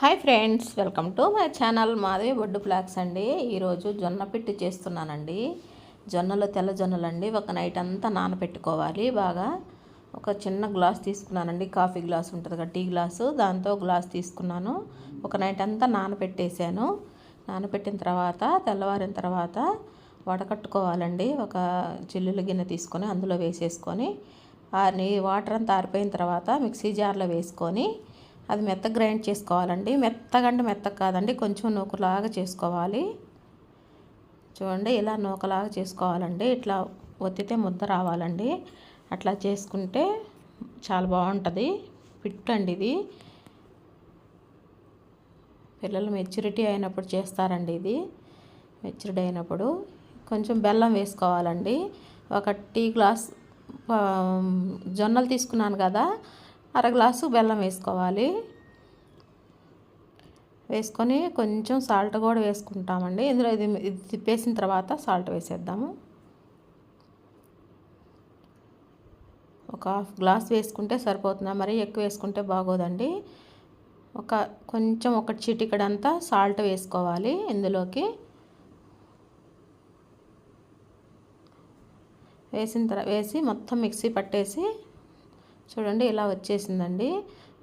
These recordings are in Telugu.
Hi friends welcome to my channel మాది బొడ్డు ఫ్లాక్స్ అండి. ఈరోజు జొన్న పిట్టి చేస్తున్నానండి. జొన్నలు తెల్ల జొన్నలు అండి ఒక నైట్ అంతా నానబెట్టుకోవాలి బాగా ఒక చిన్న గ్లాస్ తీసుకున్నానండి. కాఫీ గ్లాస్ ఉంటుంది కదా టీ గ్లాసు. దాంతో గ్లాస్ తీసుకున్నాను. ఒక నైట్ అంతా నానబెట్టేసాను నానబెట్టిన తర్వాత తెల్లవారిన తర్వాత వడకట్టుకోవాలండి. ఒక చిల్లుల గిన్నె తీసుకొని అందులో వేసేసుకొని వాటర్ అంతా ఆరిపోయిన తర్వాత మిక్సీ జార్లో వేసుకొని అది మెత్త గ్రైండ్ చేసుకోవాలండి. మెత్తగంటే మెత్త మెత్తగా కాదండి కొంచెం నూకలాగా చేసుకోవాలి. చూడండి ఇలా నూకలాగా చేసుకోవాలండి. ఇట్లా ఒత్తితే ముద్ద రావాలండి. అట్లా చేసుకుంటే చాలా బాగుంటుంది. ఫిట్ అండి ఇది. పిల్లలు మెచ్యూరిటీ అయినప్పుడు చేస్తారండి ఇది. మెచ్యూరిటీ అయినప్పుడు కొంచెం బెల్లం వేసుకోవాలండి. ఒక టీ గ్లాస్ జొన్నలు తీసుకున్నాను కదా అర గ్లాసు బెల్లం వేసుకోవాలి. వేసుకొని కొంచెం సాల్ట్ కూడా వేసుకుంటామండి. ఇందులో ఇది ఇది తిప్పేసిన తర్వాత సాల్ట్ వేసేద్దాము. ఒక హాఫ్ గ్లాస్ వేసుకుంటే సరిపోతుంది? మరి ఎక్కువ వేసుకుంటే బాగోదండి. ఒక కొంచెం ఒక చిటికడంతా సాల్ట్ వేసుకోవాలి ఇందులోకి. వేసిన తర్వాత వేసి మొత్తం మిక్సీ పట్టేసి చూడండి ఇలా వచ్చేసిందండి.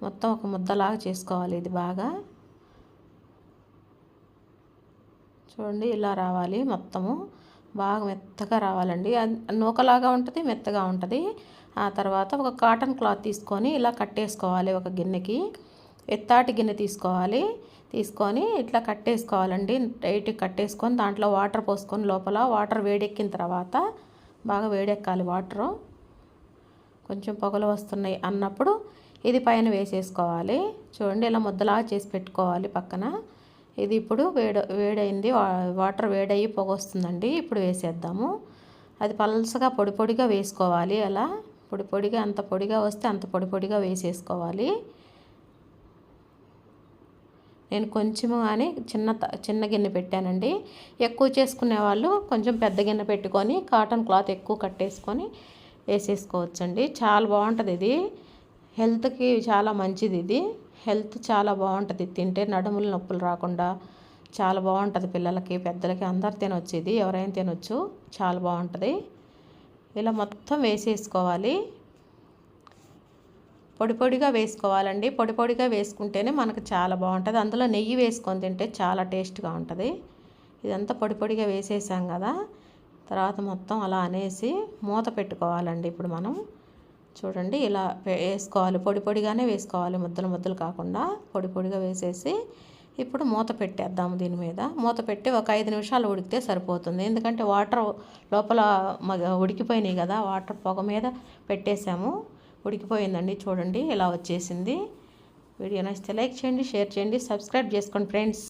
మొత్తం ఒక ముద్దలాగా చేసుకోవాలి ఇది బాగా. చూడండి ఇలా రావాలి మొత్తము. బాగా మెత్తగా రావాలండి. నూకలాగా ఉంటుంది మెత్తగా ఉంటుంది. ఆ తర్వాత ఒక కాటన్ క్లాత్ తీసుకొని ఇలా కట్టేసుకోవాలి ఒక గిన్నెకి. ఎత్తాటి గిన్నె తీసుకోవాలి. తీసుకొని ఇట్లా కట్టేసుకోవాలండి. టైట్ కట్టేసుకొని దాంట్లో వాటర్ పోసుకొని లోపల వాటర్ వేడెక్కిన తర్వాత బాగా వేడెక్కాలి వాటరు. కొంచెం పొగలు వస్తున్నాయి అన్నప్పుడు ఇది పైన వేసేసుకోవాలి. చూడండి ఇలా ముద్దలాగా చేసి పెట్టుకోవాలి పక్కన. ఇది ఇప్పుడు వేడ వేడైంది. వాటర్ వేడయ్యి పొగ వస్తుందండి. ఇప్పుడు వేసేద్దాము. అది పల్సగా పొడి పొడిగా వేసుకోవాలి అలా. పొడి పొడిగా అంత పొడిగా వస్తే అంత పొడి పొడిగా వేసేసుకోవాలి. నేను కొంచెము కానీ చిన్న చిన్న గిన్నె పెట్టానండి. ఎక్కువ చేసుకునే వాళ్ళు కొంచెం పెద్ద గిన్నె పెట్టుకొని కాటన్ క్లాత్ ఎక్కువ కట్టేసుకొని వేసేసుకోవచ్చండి. చాలా బాగుంటుంది ఇది. హెల్త్కి చాలా మంచిది ఇది. హెల్త్ చాలా బాగుంటుంది. తింటే నడుముల నొప్పులు రాకుండా చాలా బాగుంటుంది పిల్లలకి పెద్దలకి. అందరు తినొచ్చు ఇది. ఎవరైనా తినొచ్చు. చాలా బాగుంటుంది. ఇలా మొత్తం వేసేసుకోవాలి. పొడి పొడిగా వేసుకోవాలండి. పొడి పొడిగా వేసుకుంటేనే మనకు చాలా బాగుంటుంది. అందులో నెయ్యి వేసుకొని తింటే చాలా టేస్ట్గా ఉంటుంది. ఇదంతా పొడి పొడిగా వేసేసాం కదా. తర్వాత మొత్తం అలా అనేసి మూత పెట్టుకోవాలండి ఇప్పుడు మనం. చూడండి ఇలా వేసుకోవాలి. పొడి పొడిగానే వేసుకోవాలి. ముద్దలు ముద్దలు కాకుండా పొడి పొడిగా వేసేసి ఇప్పుడు మూత పెట్టేద్దాము దీని మీద. మూత పెట్టి ఒక ఐదు నిమిషాలు ఉడికితే సరిపోతుంది. ఎందుకంటే వాటర్ లోపల ఉడికిపోయినాయి కదా వాటర్ పొగ మీద పెట్టేసాము. ఉడికిపోయిందండి చూడండి ఇలా వచ్చేసింది. వీడియో నచ్చితే లైక్ చేయండి షేర్ చేయండి సబ్స్క్రైబ్ చేసుకోండి ఫ్రెండ్స్.